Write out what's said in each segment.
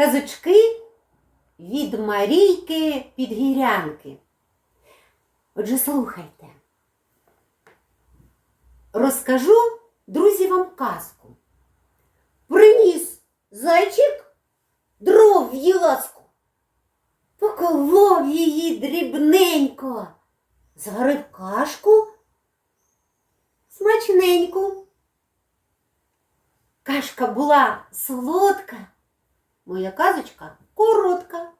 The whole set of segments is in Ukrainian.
Казочки від Марійки Підгірянки. Отже, слухайте. Розкажу, друзі, вам казку. Приніс зайчик дров в яску, поколов її дрібненько, зварив кашку смачненьку. Кашка була солодка, моя казочка коротка.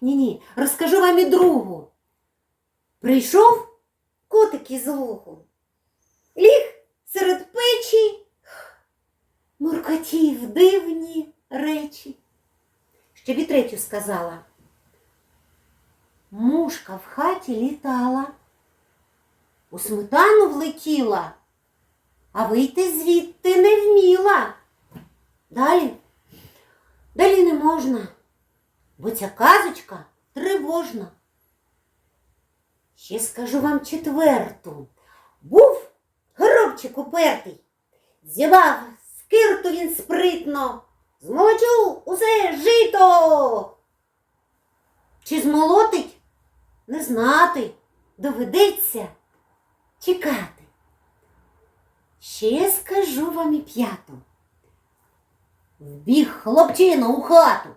Ні-ні, розкажу вам і другу. Прийшов котик із лугу, ліг серед печі, муркотів дивні речі. Ще і третю сказала. Мушка в хаті літала, у сметану влетіла, а вийти звідти не вміла. Далі, далі не можна, бо ця казочка тривожна. Ще скажу вам четверту. Був горобчик упертий, зібав скирту він спритно, змолочу усе жито. Чи змолотить? Не знати, доведеться чекати. Ще скажу вам і п'яту. Вбіг хлопчина у хату.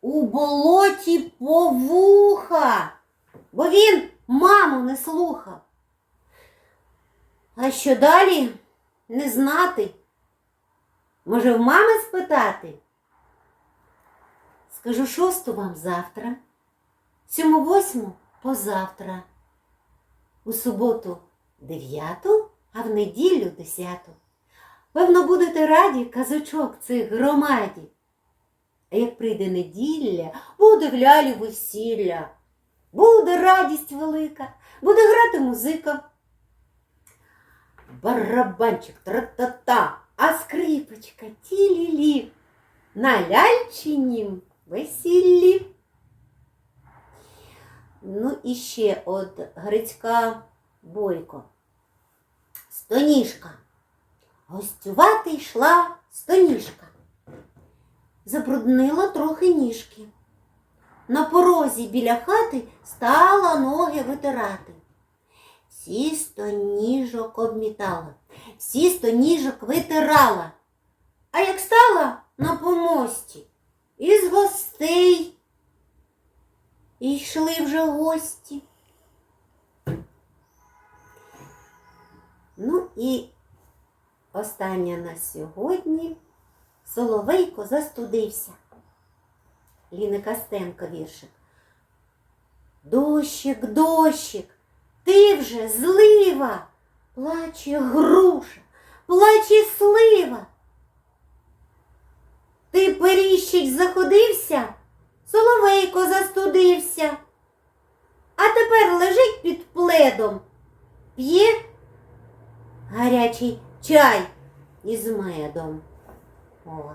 У болоті повуха, бо він маму не слухав. А що далі не знати? Може, в мами спитати? Скажу шосту вам завтра, сьому восьму позавтра, у суботу дев'яту, а в неділю десяту. Певно, будете раді казочок цих громаді. А як прийде неділя, буде в лялю весілля, буде радість велика, буде грати музика. Барабанчик тра-та-та, а скрипочка ті-лі-лі на ляльчинім весіллі. Ну і ще от Грицька Бойко. Стоніжка. Гостювати йшла стоніжка. Забруднила трохи ніжки. На порозі біля хати стала ноги витирати. Всі сто ніжок обмітала, всі сто ніжок витирала. А як стала на помості, із гостей і йшли вже гості. Ну і остання на сьогодні Соловейко застудився. Ліни Костенко віршик. Дощик, дощик, ти вже злива, плаче груша, плаче слива. Ти періщить заходився, Соловейко застудився, а тепер лежить під пледом, п'є гарячий чай із медом. О.